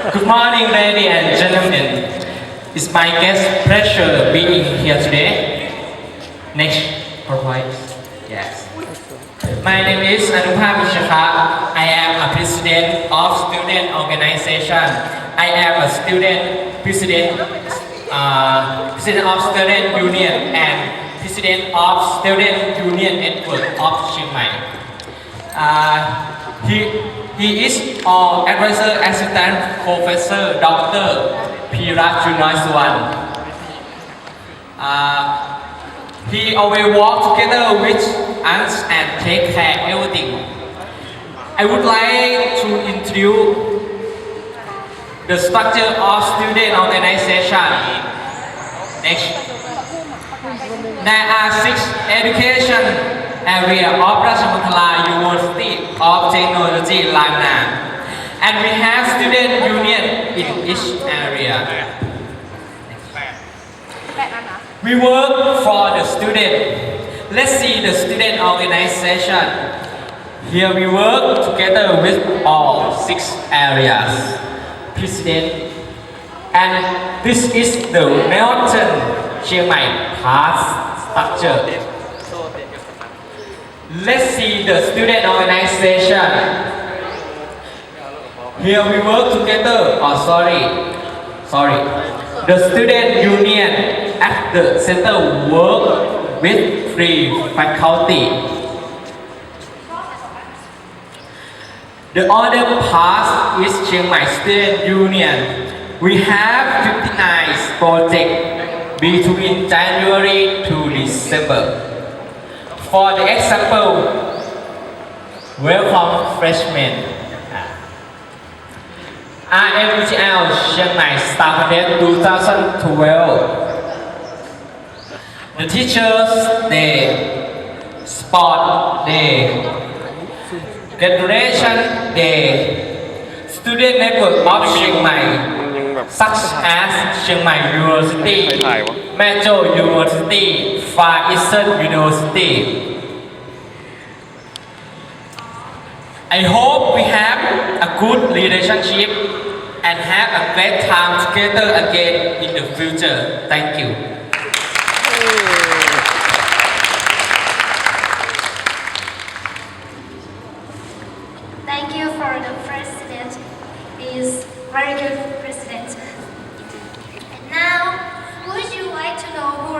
Good morning, ladies and gentlemen. It's my guest pleasure being here today. Next, PowerPoint. Yes. My name is Anupam Mishaka. I am a president of student organization. I am a student president, uh, president of student union and president of student union network of Chiang Mai. Uh, he, is our advisor assistant professor Dr. Pirat Junoy Suwan. Uh, he always work together with us and take care everything. I would like to introduce the structure of student organization. Next. There are six education area of Rajamukala University of Technology Lamna. And we have student union in each area. We work for the student. Let's see the student organization. Here we work together with all six areas. President. And this is the Melton Chiang Mai past structure. Let's see the student organization. Here we work together. Oh, sorry. Sorry. The student union at the center work with three faculty. The other part is Chiang Mai Student Union. We have 59 projects between January to December. For the example, welcome freshmen. Ah. RMGL Chiang Mai Star Cadet 2012. The Teachers Day, Sport Day, Graduation Day, Student Network of Chiang Mai แบบ such as Chiang Mai University, ใครถ่ายวะ Macho University, Far Eastern University. I hope we have a good relationship and have a great time together again in the future. Thank you. now, would you like to know who